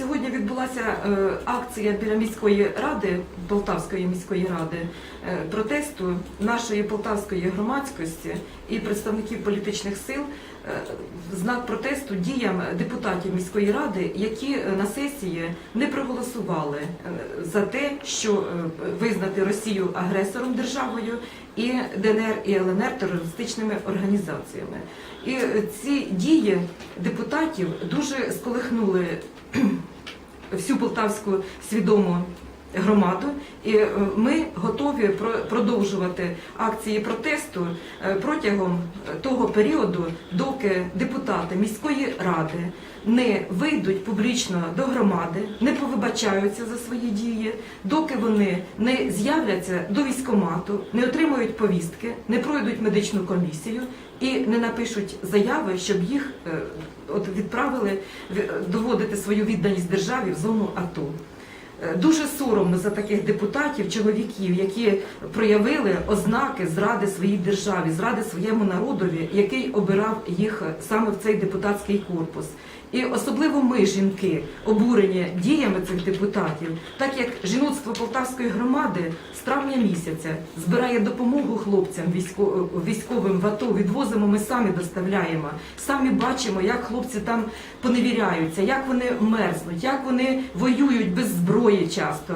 сьогодні відбулася е, акція біля міської ради, Полтавської міської ради, е, протесту нашої полтавської громадськості і представників політичних сил е, в знак протесту діям депутатів міської ради, які на сесії не проголосували за те, що визнати Росію агресором державою і ДНР і ЛНР терористичними організаціями. І ці дії депутатів дуже сколихнули всю полтавську свідому громаду, і е, ми готові про- продовжувати акції протесту е, протягом е, того періоду, доки депутати міської ради не вийдуть публічно до громади, не повибачаються за свої дії, доки вони не з'являться до військомату, не отримують повістки, не пройдуть медичну комісію і не напишуть заяви, щоб їх от відправили доводити свою відданість державі в зону АТО. Е, Дуже соромно за таких депутатів, чоловіків, які проявили ознаки зради своїй державі, зради своєму народові, який обирав їх саме в цей депутатський корпус. І особливо ми, жінки, обурені діями цих депутатів, так як жіноцтво Полтавської громади з травня місяця збирає допомогу хлопцям військо- військовим в АТО, відвозимо, ми самі доставляємо. Самі бачимо, як хлопці там поневіряються, як вони мерзнуть, як вони воюють без зброї часто.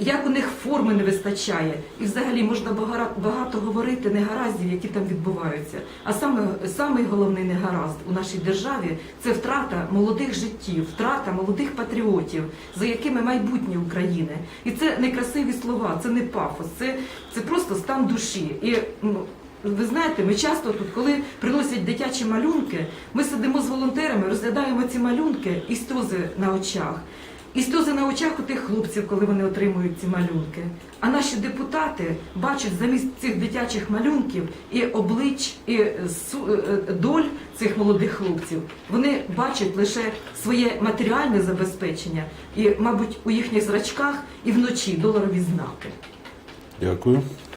Як у них форми не вистачає, і взагалі можна багато говорити негараздів, які там відбуваються. А саме самий головний негаразд у нашій державі це втрата молодих життів, втрата молодих патріотів, за якими майбутнє України. І це не красиві слова, це не пафос, це, це просто стан душі. І ну, ви знаєте, ми часто тут, коли приносять дитячі малюнки, ми сидимо з волонтерами, розглядаємо ці малюнки і сльози на очах. І сльози на очах у тих хлопців, коли вони отримують ці малюнки. А наші депутати бачать замість цих дитячих малюнків і облич, і е, доль цих молодих хлопців. Вони бачать лише своє матеріальне забезпечення, і, мабуть, у їхніх зрачках і вночі доларові знаки. Дякую.